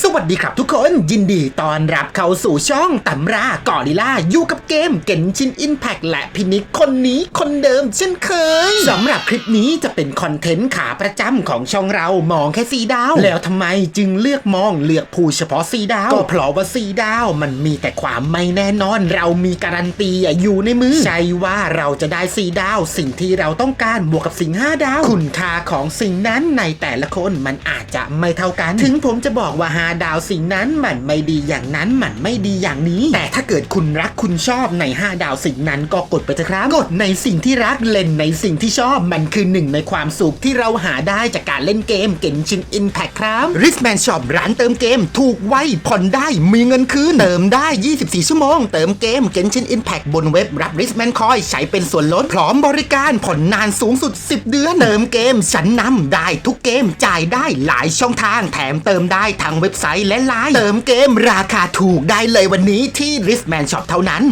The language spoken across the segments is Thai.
สวัสดีครับทุกคนยินดีต้อนรับเข้าสู่ช่องตำรากอริล่าอยู่กับเกมเกนชินอินแพ t และพินิกคนนี้คนเดิมเช่นเคยสำหรับคลิปนี้จะเป็นคอนเทนต์ขาประจำของช่องเรามองแค่สีดาว แล้วทำไมจึงเลือกมองเลือกผู้เฉพาะสีดาว ก็เพราะว่าสีดาวมันมีแต่ความไม่แน่นอน เรามีการันตีอยู่ในมือใช่ว่าเราจะได้สีดาว สิ่งที่เราต้องการบวกกับสิ่งห้าดาว คุณค่าของสิ่งนั้นในแต่ละคนมันอาจจะไม่เท่ากัน ถึงผมจะบอกว่า5ดาวสิ่งนั้นมันไม่ดีอย่างนั้นมันไม่ดีอย่างนี้ แต่ถ้าเกิดคุณรักคุณชอบใน 5 ดาวสิ่งนั้นก็กดไปเถอะครับ กดในสิ่งที่รักเล่นในสิ่งที่ชอบมันคือหนึ่งในความสุขที่เราหาได้จากการเล่นเกมเกนชินอินแพคครับ r i s m a n Shop ร้านเติมเกม ถูกไวผ่อนได้มีเงินคืนเติมได้ 24 ชั่วโมง เติมเกมเกนชินอินแพคบนเว็บรับ r i s m a n Coin ใช้เป็นส่วนลดพร้อมบริการผ่อนนานสูงสุด 10 เดือนเติมเกมชั้นนำได้ทุกเกมจ่ายได้หลายช่องทางแถมเติมได้ทางเว็บดใสและไลาย เติมเกมราคาถูกได้เลยวันนี้ที่ r i s m a n Shop เท่านั้น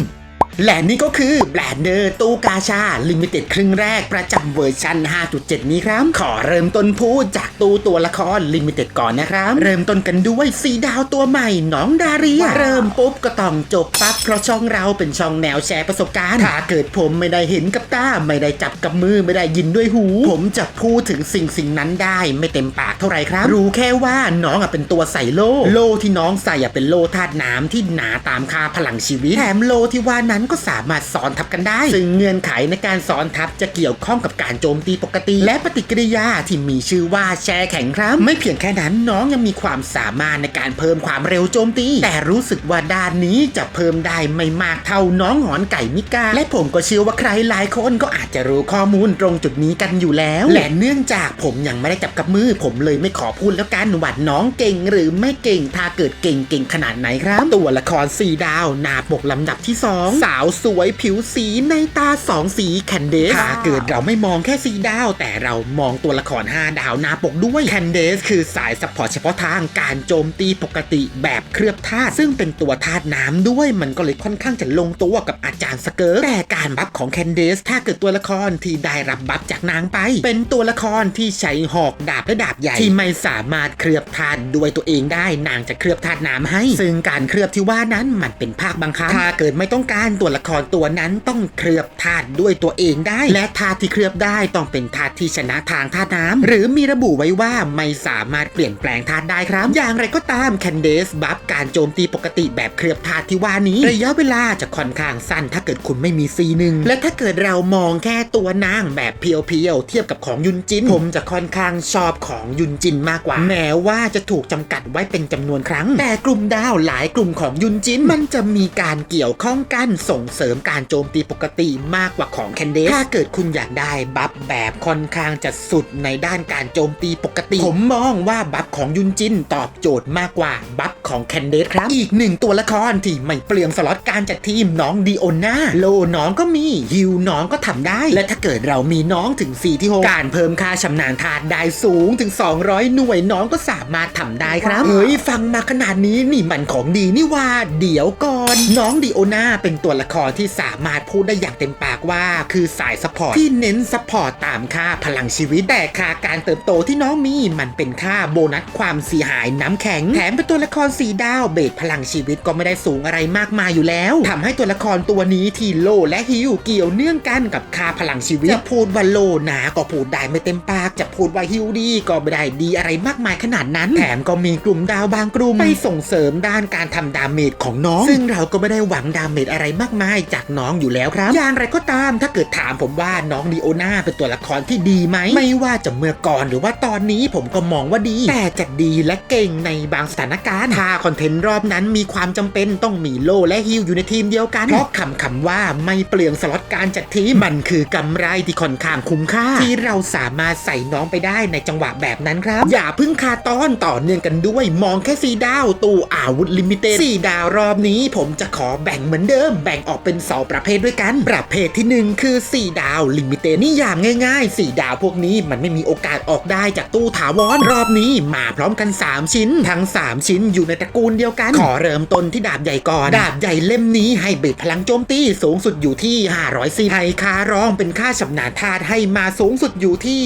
และนี่ก็คือแบรนเดอร์ตู้กาชาลิมิเต็ดครึ่งแรกประจำเวอร์ชัน 5.7 นี้ครับ ขอเริ่มต้นพูดจากตู้ตัวละครลิมิเต็ดก่อนนะครับ เริ่มต้นกันด้วยสีดาวตัวใหม่น้องดาเรีย เริ่มปุ๊บก็ต้องจบปั๊บเพราะช่องเราเป็นช่องแนวแชร์ประสบการณ์ ถ้าเกิดผมไม่ได้เห็นกับตาไม่ได้จับกับมือไม่ได้ยินด้วยหู ผมจะพูดถึงสิ่งสิ่งนั้นได้ไม่เต็มปากเท่าไหร่ครับ รู้แค่ว่าน้องอะเป็นตัวใส่โล่โล่ที่น้องใส่อะเป็นโล่ธาตุน้ำที่หนาตามค่าพลังชีวิตแถมโล่ที่ว่านั้นก็สามารถซ้อนทับกันได้ ซึ่งเงื่อนไขในการซ้อนทับจะเกี่ยวข้องกับการโจมตีปกติ และปฏิกิริยาที่มีชื่อว่าแช่แข็งครับ ไม่เพียงแค่นั้นน้องยังมีความสามารถในการเพิ่มความเร็วโจมตี แต่รู้สึกว่าด้านนี้จะเพิ่มได้ไม่มากเท่าน้องหอนไก่มิกา และผมก็เชื่อว่าใครหลายคนก็อาจจะรู้ข้อมูลตรงจุดนี้กันอยู่แล้ว และเนื่องจากผมยังไม่ได้จับกับมือ ผมเลยไม่ขอพูดแล้วกันว่าน้องเก่งหรือไม่เก่งถ้าเกิดเก่งเก่งขนาดไหนครับ ตัวละครสีดาวหนาปกลำดับที่สองาวสวยผิวสีในตาสองสีแคนเดสถ้าเกิดเราไม่มองแค่สีดาว แต่เรามองตัวละคร 5 ดาวหนาปกด้วยแคนเดสคือสายสปอร์ตเฉพาะทางการโจมตีปกติแบบเคลือบธาตุซึ่งเป็นตัวธาตุน้ำด้วย มันก็เลยค่อนข้างจะลงตัวกับอาจารย์สเกิร์ตแต่การบัฟของแคนเดสถ้าเกิดตัวละครที่ได้รับบัฟจากนางไป เป็นตัวละครที่ใช้หอกดาบและดาบใหญ่ที่ไม่สามารถเคลือบธาตุด้วยตัวเองได้นางจะเคลือบธาตุน้ำให้ ซึ่งการเคลือบที่ว่านั้นมันเป็นภาคบังคับถ้าเกิดไม่ต้องการตัวละครตัวนั้นต้องเคลือบธาตุด้วยตัวเองได้ และธาตุที่เคลือบได้ต้องเป็นธาตุที่ชนะทางธาตุน้ำหรือมีระบุไว้ว่าไม่สามารถเปลี่ยนแปลงธาตุได้ครับ อย่างไรก็ตามแคนเดสบัฟการโจมตีปกติแบบเคลือบธาตุที่ว่านี้ ระยะเวลาจะค่อนข้างสั้นถ้าเกิดคุณไม่มีซีหนึ่งและถ้าเกิดเรามองแค่ตัวนางแบบเพียวๆเทียบกับของยุนจิน ผมจะค่อนข้างชอบของยุนจินมากกว่า แม้ว่าจะถูกจำกัดไว้เป็นจำนวนครั้ง แต่กลุ่มดาวหลายกลุ่มของยุนจินมันจะมีการเกี่ยวข้องกันส่งเสริมการโจมตีปกติมากกว่าของแคนเดสถ้าเกิดคุณอยากได้บัฟแบบค่อนข้างจะสุดในด้านการโจมตีปกติ ผมมองว่าบัฟของยุนจินตอบโจทย์มากกว่าบัฟของแคนเดสครับ อีกหนึ่งตัวละครที่ไม่เปลืองสล็อตการจัดทีมน้องดีโอนาโลน้องก็มีฮิวน้องก็ทำได้ และถ้าเกิดเรามีน้องถึง 4 ที่6การเพิ่มค่าชำนาญทานได้สูงถึง 200 หน่วยน้องก็สามารถทำได้ครับเฮ้ยฟังมาขนาดนี้นี่มันของดีนี่ว่า เดี๋ยวก่อน น้องดีโอนาเป็นตัวละครที่สามารถพูดได้อย่างเต็มปากว่า คือสายสปอร์ตที่เน้นสปอร์ตตามค่าพลังชีวิตแต่ค่าการเติบโตที่น้องมีมันเป็นค่าโบนัสความเสียหายน้ำแข็งแถมเป็นตัวละครสีดาวเบสพลังชีวิตก็ไม่ได้สูงอะไรมากมายอยู่แล้วทำให้ตัวละครตัวนี้ที่โลและฮิวเกี่ยวเนื่องกันกับค่าพลังชีวิตจะพูดว่าโลหนาก็พูดได้ไม่เต็มปาก จะพูดว่าฮิวดีก็ไม่ได้ดีอะไรมากมายขนาดนั้น แถมก็มีกลุ่มดาวบางกลุ่มไปส่งเสริมด้านการทำดาเมจของน้อง ซึ่งเราก็ไม่ได้หวังดาเมจอะไรมากากมายจากน้องอยู่แล้วครับอย่างไรก็ตามถ้าเกิดถามผมว่าน้องดีโอนาเป็นตัวละครที่ดีไหมไม่ว่าจะเมื่อก่อนหรือว่าตอนนี้ผมก็มองว่าดี แต่จะดีและเก่งในบางสถานการณ์ถ้าคอนเทนต์รอบนั้นมีความจำเป็นต้องมีโลและฮิลอยู่ในทีมเดียวกันเพราะคำคำว่าไม่เปลืองสล็อตการจัดทีมมันคือกำไรที่ค่อนข้างคุ้มค่า ที่เราสามารถใส่น้องไปได้ในจังหวะแบบนั้นครับ อย่าพึ่งคาด ตอนต่อเนื่องกันด้วยมองแค่สีดาวตู้อาวุธลิมิเต็ดสีดาวรอบนี้ผมจะขอแบ่งเหมือนเดิม แบ่งออกเป็นสองประเภทด้วยกัน ประเภทที่หนึ่งคือสีดาวลิมิเต็ดนิยามง่ายๆสีดาวพวกนี้มันไม่มีโอกาสออกได้จากตู้ถาวรรอบนี้มาพร้อมกัน 3 ชิ้น ทั้ง 3 ชิ้นอยู่ในตระกูลเดียวกัน ขอเริ่มต้นที่ดาบใหญ่ก่อน ดาบใหญ่เล่มนี้ให้เบ็ดพลังโจมตีสูงสุดอยู่ที่510ให้ค่ารองเป็นค่าชำนาญธาตุให้มาสูงสุดอยู่ที่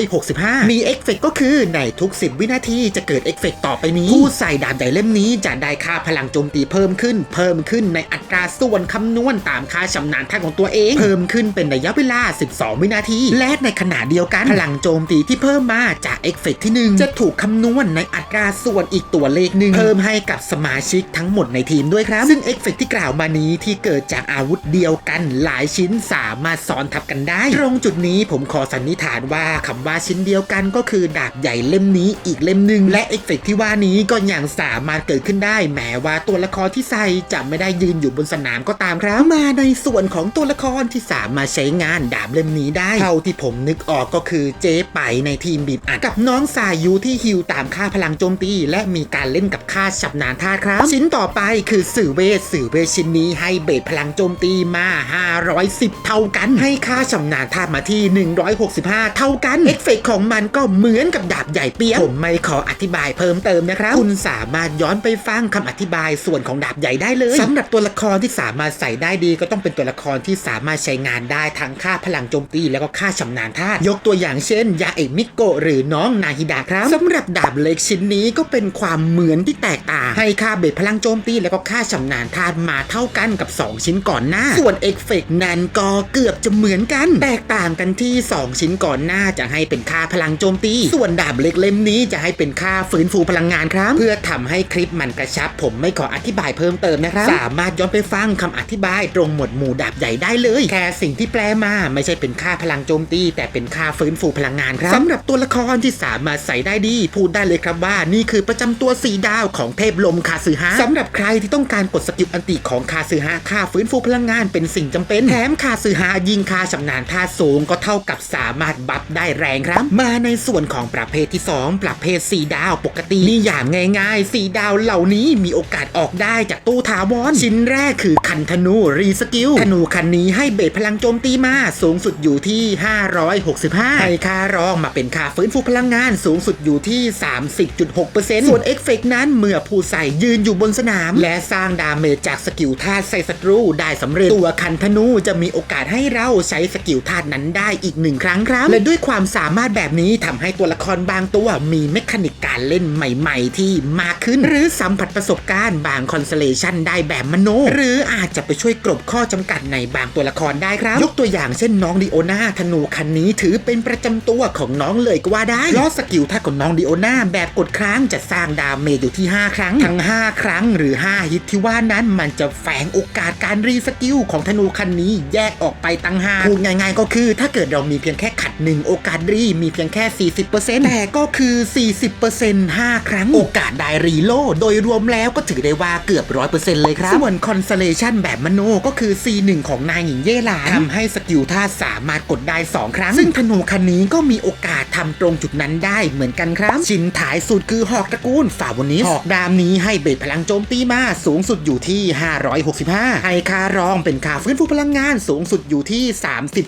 165 มีเอฟเฟกต์ก็คือในทุก 10 วินาทีจะเกิดเอฟเฟกต์ต่อไปนี้ ผู้ใส่ดาบใหญ่เล่มนี้จะได้ค่าพลังโจมตีเพิ่มขึ้น เพิ่มขึ้นในอัตราส่วนคำนวณตามค่าชำนาญธาตุของตัวเอง เพิ่มขึ้นเป็นระยะเวลา 12 วินาที และในขณะเดียวกัน พลังโจมตีที่เพิ่มมาจากเอฟเฟกต์ที่หนึ่งจะถูกคำนวณในอัตราส่วนอีกตัวเลขหนึ่งเพิ่มให้กับสมาชิกทั้งหมดในทีมด้วยครับ ซึ่งเอฟเฟกต์ที่กล่าวมานี้ที่เกิดจากอาวุธเดียวกันหลายชิ้นสามารถซ้อนทับกันได้ ตรงจุดนี้ผมขอสันนิษฐานว่าคำว่าชิ้นเดียวกันก็คือดาบใหญ่เล่มนี้อีีกเล่มหนึ่งและเอฟเฟกต์ที่ว่านี้ก็ยังสามารถเกิดขึ้นได้ แม้ว่าตัวละครที่ใส่จะไม่ได้ยืนอยู่บนสนามก็ตามครับมาในส่วนของตัวละครที่สามารถใช้งานดาบเล่มนี้ได้เท่าที่ผมนึกออกก็คือเจ๊ไปในทีมบีบอัดกับน้องสายยูที่ฮิวตามค่าพลังโจมตี และมีการเล่นกับค่าฉับนานธาตุครับ ชิ้นต่อไปคือสื่อเวทสื่อเวทชิ้นนี้ให้เบสพลังโจมตีมา 510 เท่ากัน ให้ค่าชำนาญธาตุมาที่ 165 เท่ากันเอฟเฟกต์ของมันก็เหมือนกับดาบใหญ่เปียกผมไม่ขออธิบายเพิ่มเติมนะครับ คุณสามารถย้อนไปฟังคำอธิบายส่วนของดาบใหญ่ได้เลยสำหรับตัวละครที่สามารถใส่ได้ดี ก็ต้องเป็นตัวละครที่สามารถใช้งานได้ทั้งค่าพลังโจมตีแล้วก็ค่าชำนาญธาตุยกตัวอย่างเช่น ยาเอกมิโกหรือน้องนาฮิดะครับสำหรับดาบเล็กชิ้นนี้ก็เป็นความเหมือนที่แตกต่าง ให้ค่าเบสพลังโจมตีแล้วก็ค่าชำนาญธาตุมาเท่ากันกับ 2 ชิ้นก่อนหน้า ส่วนเอฟเฟกต์นั้นก็เกือบจะเหมือนกัน แตกต่างกันที่ 2 ชิ้นก่อนหน้าจะให้เป็นค่าพลังโจมตี ส่วนดาบเล็กเล่มนี้จะให้เป็นค่าฟื้นฟูพลังงานครับ เพื่อทำให้คลิปมันกระชับ ผมไม่ขออธิบายเพิ่มเติมนะครับ สามารถย้อนไปฟังคำอธิบายตรงหมวดหมู่ดาบใหญ่ได้เลย แค่สิ่งที่แปลมาไม่ใช่เป็นค่าพลังโจมตี แต่เป็นค่าฟื้นฟูพลังงานครับสำหรับตัวละครที่สามารถใส่ได้ดี พูดได้เลยครับว่า นี่คือประจำตัวสีดาวของเทพลมคาซึฮะสำหรับใครที่ต้องการกดสกิลอันติของคาซึฮะค่าฟื้นฟูพลังงานเป็นสิ่งจำเป็นแถมคาซึฮะยิงคาชำนาญท่าสูงก็เท่ากับสามารถบัฟได้แรงครับ มาในส่วนของประเภทที่ 2 ประเภทสีดาวปกตินี่อย่างง่ายๆสีดาวเหล่านี้มีโอกาสออกได้จากตู้ถาวรชิ้นแรกคือคันธนูรีสกิลธนูคันนี้ให้เบสพลังโจมตีมาสูงสุดอยู่ที่ 565ให้ค่ารองมาเป็นค่าฟื้นฟูพลังงานสูงสุดอยู่ที่ 30.6%ส่วนเอฟเฟกนั้นเมื่อผู้ใส่ยืนอยู่บนสนาม และสร้างดาเมจจากสกิลธาตุใส่ศัตรูได้สำเร็จตัวคันธนูจะมีโอกาสให้เราใช้สกิลธาตุนั้นได้อีกหนึ่งครั้งครับ และด้วยความสามารถแบบนี้ทำให้ตัวละครบางตัวมีเมคานิกการเล่นใหม่ ๆ ที่มากขึ้น หรือสัมผัสประสบการณ์บางคอนเซเลชันได้แบบมโน หรืออาจจะไปช่วยกลบข้อจำกัดในบางตัวละครได้ครับ ยกตัวอย่างเช่นน้องดิโอนาธนูคันนี้ถือเป็นประจำตัวของน้องเลยก็ว่าได้เพราะสกิลธาของน้องดิโอนาแบบกดครั้งจะสร้างดาเมจอยู่ที่ 5 ครั้ง ทั้ง 5 ครั้งหรือ 5 ฮิตที่ว่านั้นมันจะแฝงโอกาสการรีสกิลของธนูคันนี้แยกออกไปตั้งห้าพูดง่าย ๆ ก็คือ ถ้าเกิดเรามีเพียงแค่ขัดหนึ่งโอกาสรีมีเพียงแค่ 40%แต่ก็คือ40% 5 ครั้ง โอกาสได้รีโลดโดยรวมแล้วก็ถือได้ว่าเกือบ 100%เลยครับ ส่วนคอนเซเลชันแบบมโนก็คือ C1 ของนายหญิงเย่หลานทำให้สกิลท่าสามารถกดได้ 2 ครั้ง ซึ่งธนูคันนี้ก็มีโอกาสทำตรงจุดนั้นได้เหมือนกันครับ ชิ้นท้ายสุดคือหอกตระกูลฟาวนิสหอกดามนี้ให้เบสพลังโจมตีมาสูงสุดอยู่ที่ 565 ให้ค่ารองเป็นค่าฟื้นฟูพลังงานสูงสุดอยู่ที่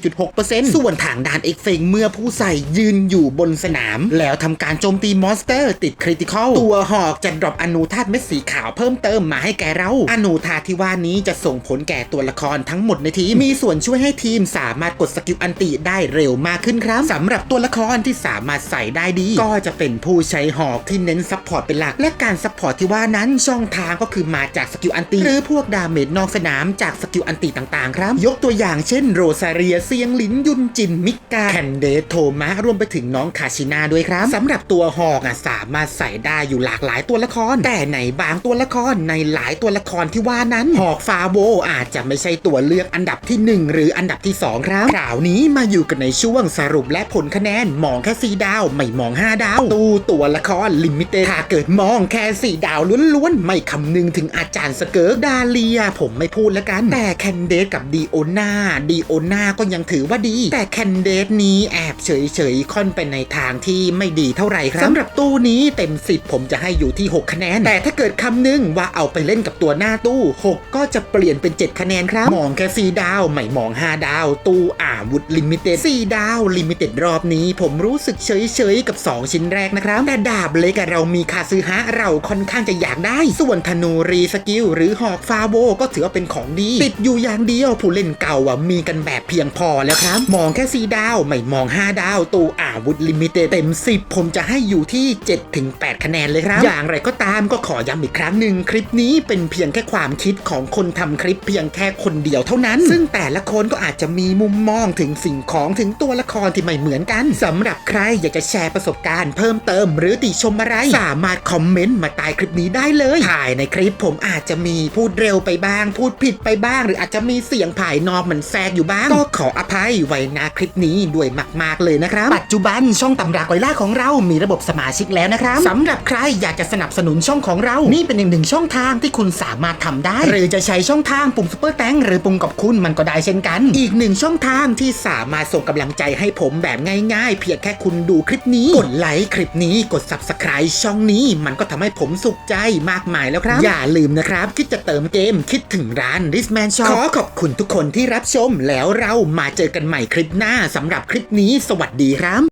30.6%ส่วนทางด้านเอกเฟงเมื่อผู้ใส่ยืนอยู่บนสนาม แล้วทำการโจมตีมอนสเตอร์ติดคริติคอลตัวหอกจะดรอปอนูธาตุเม็ดสีขาวเพิ่มเติมมาให้แก่เรา อนูธาตุที่ว่านี้จะส่งผลแก่ตัวละครทั้งหมดในทีม มีส่วนช่วยให้ทีมสามารถกดสกิลอันติได้เร็วมากขึ้นครับสำหรับตัวละครที่สามารถใส่ได้ดี ก็จะเป็นผู้ใช้หอกที่เน้นซัพพอร์ตเป็นหลัก และการซัพพอร์ตที่ว่านั้นช่องทางก็คือมาจากสกิลอันติหรือพวกดาเมจนอกสนามจากสกิลอันติต่างๆ ครับ ยกตัวอย่างเช่นโรซาเรียเซียงหลินยุนจินมิกาแคนเดโทมะรวมไปถึงน้องคาชินาด้วยครับสำหรับตัวหอกอะสามารถใส่ได้อยู่หลากหลายตัวละคร แต่ในบางตัวละครในหลายตัวละครที่ว่านั้นหอกฟาโวอาจจะไม่ใช่ตัวเลือกอันดับที่ 1 หรืออันดับที่ 2 ครับคราวนี้มาอยู่กันในช่วงสรุปและผลคะแนนมองแค่ 4 ดาว ไม่มอง 5 ดาว ตู้ตัวละครลิมิเต็ดถ้าเกิดมองแค่ 4 ดาวล้วนๆ ไม่คำนึงถึงอาจารย์สเกิร์กดาเลีย ผมไม่พูดแล้วกัน แต่แคนเดสกับดีโอนาดีโอนาก็ยังถือว่าดี แต่แคนเดสนี้แอบเฉยๆค่อนไปในทางที่ไม่ดีเท่าไหร่ครับสำหรับตู้นี้เต็ม 10 ผมจะให้อยู่ที่ 6 คะแนน แต่ถ้าเกิดคำนึงว่าเอาไปเล่นกับตัวหน้าตู้ 6 ก็จะเปลี่ยนเป็น 7 คะแนนครับ มองแค่ 4 ดาว ไม่มอง 5 ดาว ตู้อาวุธลิมิเต็ด4ดาวลิมิเต็ดรอบนี้ ผมรู้สึกเฉยๆ กับ 2 ชิ้นแรกนะครับ แต่ดาบเล็กเรามีคาซื้อฮะเราค่อนข้างจะอยากได้ ส่วนธนูรีสกิลหรือหอกฟาโวก็ถือว่าเป็นของดี ติดอยู่อย่างเดียวผู้เล่นเก่าอะมีกันแบบเพียงพอแล้วครับ มองแค่ 4 ดาว ไม่มอง 5 ดาว ตู้อาวุธลิมิเต็ดเต็ม 10 ผมจะให้อยู่ที่ 7-8 คะแนนเลยครับ อย่างไรก็ตามก็ขอย้ำอีกครั้งหนึ่งคลิปนี้เป็นเพียงแค่ความคิดของคนทำคลิปเพียงแค่คนเดียวเท่านั้น ซึ่งแต่ละคนก็อาจจะมีมุมมองถึงสิ่งของถึงตัวละครที่ไม่เหมือนกันสำหรับใครอยากจะแชร์ประสบการณ์เพิ่มเติม หรือติชมอะไร สามารถคอมเมนต์มาใต้คลิปนี้ได้เลยถ่ายในคลิปผมอาจจะมีพูดเร็วไปบ้าง พูดผิดไปบ้าง หรืออาจจะมีเสียงภายนอกมันแทรกอยู่บ้าง ก็ขออภัยไว้ณคลิปนี้ด้วยมาก ๆเลยนะครับ ปัจจุบันช่องตำรากอยล่าของเรามีระบบสมาชิกแล้วนะครับสำหรับใครอยากจะสนับสนุนช่องของเรา นี่เป็นอีกหนึ่งช่องทางที่คุณสามารถทำได้ หรือจะใช้ช่องทางปุ่มซุปเปอร์แตงหรือปุ่มกับคุณมันก็ได้เช่นกัน อีกหนึ่งช่องทางที่สามารถส่งกำลังใจให้ผมแบบง่าย ๆ เพียงแค่คุณดูคลิปนี้ กดไลค์คลิปนี้กด subscribe ช่องนี้ มันก็ทำให้ผมสุขใจมากมายแล้วครับ อย่าลืมนะครับคิดจะเติมเกมคิดถึงร้าน r i s m a n Shop ขอขอบคุณทุกคนที่รับชมแล้วเรามาเจอกันใหม่คลิปหน้าสำหรับคลิปนี้ สวัสดีครับ